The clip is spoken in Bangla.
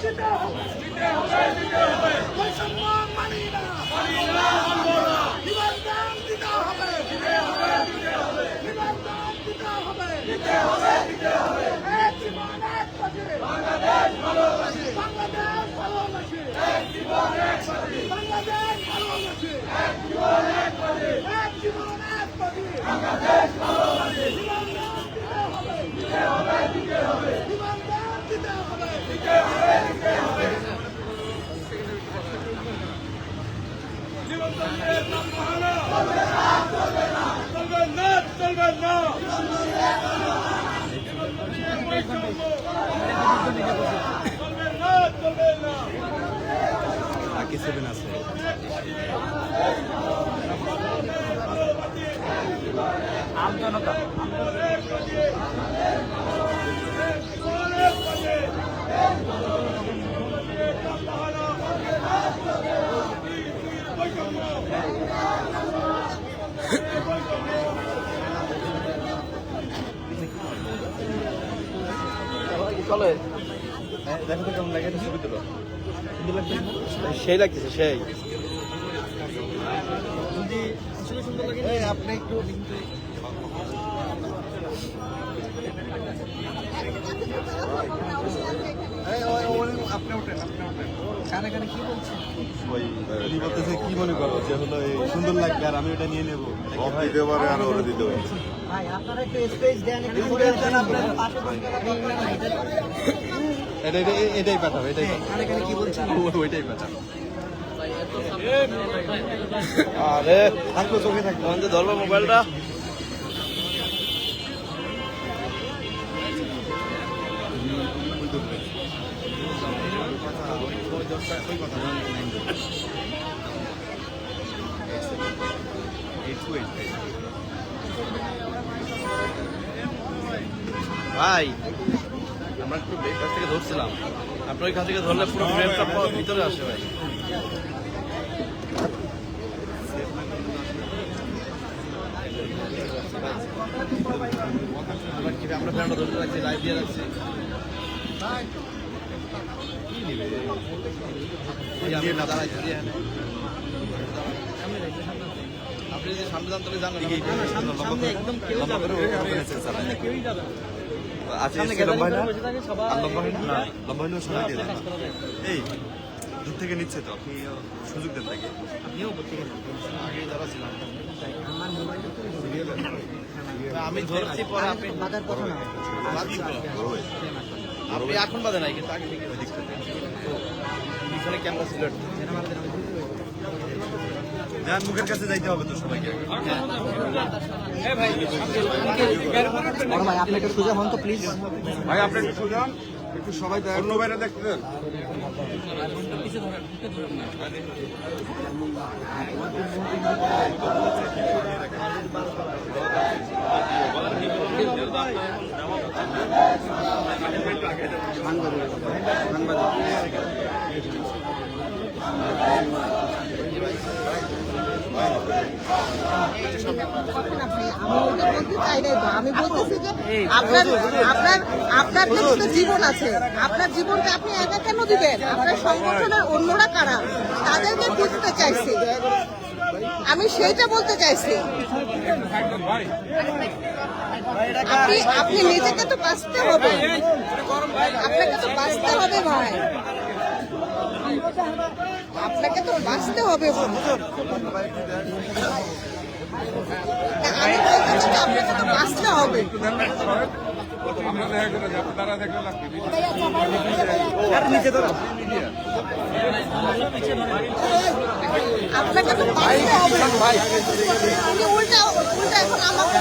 দিতে হবে জিতে মানি না বিমানবন্দর দিতে হবে বিমানবন্দর দিতে হবে এক জীবন এক পথে বাংলাদেশ ভালোবাসি বাংলাদেশ ভালোবাসি বাংলাদেশ ভালোবাসি এক জীবন এক পথে এক জীবন এক পথে বাংলাদেশ ভালোবাসি বিমানবন্দর দিতে হবে দিতে হবে বিমানবন্দর দিতে হবে বাকি সেভেন আছে। চলে। দেখো তো কেমন লাগে ছবি তুলো সেই লাগতেছে সেই। একটু আপনি ওঠেন কানে কানে কি বলছেন ওই উনি বলতেছে কি মনে করো যে হলো এই সুন্দর লাগবে আর আমি ওটা নিয়ে নেব? এটা দিতে পারে আর ওরা দিতে পারে। ভাই আপনারা একটু স্পেস দেন একটু দূরে যান আপনারা পাশে এটা এটা- এটাই পাঠাবো এটাই কানে কানে কি বলছেন ওইটাই পাঠাবো আরে থাকব চোখে থাকব বন্ধু ধরবো মোবাইলটা। ভাই, আমরা একটু কাছ থেকে ধরছিলাম। আপনার ওইখান থেকে ধরলে পুরো ভিতরে আসে ভাই। আমরা কি ফ্রেমটা ধরতে রাখছি লাইভ দিয়ে রাখছি। এই যে আমি না দাঁড়াইছি দিয়ে আপনি যদি সামনে যান তাহলে জানেন সামনে একদম কেউ যাবে না। কেউই যাবে না। আচ্ছা সামনে এসে লম্বা না গ্যাদারিং বসে থাকে সবাই। আর লম্বা না লম্বা হলেও সময় দিয়ে এই দূর থেকে নিচ্ছে তো। আপনি সুযোগ দেন তাকে। আগে যারা ছিলাম আমি ধরছি পরে আপনি বাজার কথা না। আপনি এখন বাদে নাই কিন্তু আগে থেকে পিছনে ক্যামেরা সিলেক্ট যার মুখের কাছে যাইতে হবে তো সবাইকে। ভাই আপনি একটু সোজা হন তো প্লিজ ভাই আপনি একটু সুজান একটু সবাই অন্য বাইরে দেখতে দেন ওইটা বলতে চাই নাই তো আমি যে আপনার আপনার আপনার জীবন আছে আপনার জীবনকে আপনি একা কেন দিবেন আপনার সংগঠনের অন্যরা কারা তাদেরকে বুঝতে চাইছি আমি সেইটা বলতে চাইছি আপনি আপনি নিজেকে তো বাঁচতে হবে। আপনাকে তো বাঁচতে হবে ভাই। আপনাকে তো বাঁচতে হবে আমি বলতে আপনাকে তো বাঁচতে হবে। আমরা আপনাকে তো আপনি উল্টা উল্টা এখন আমাকে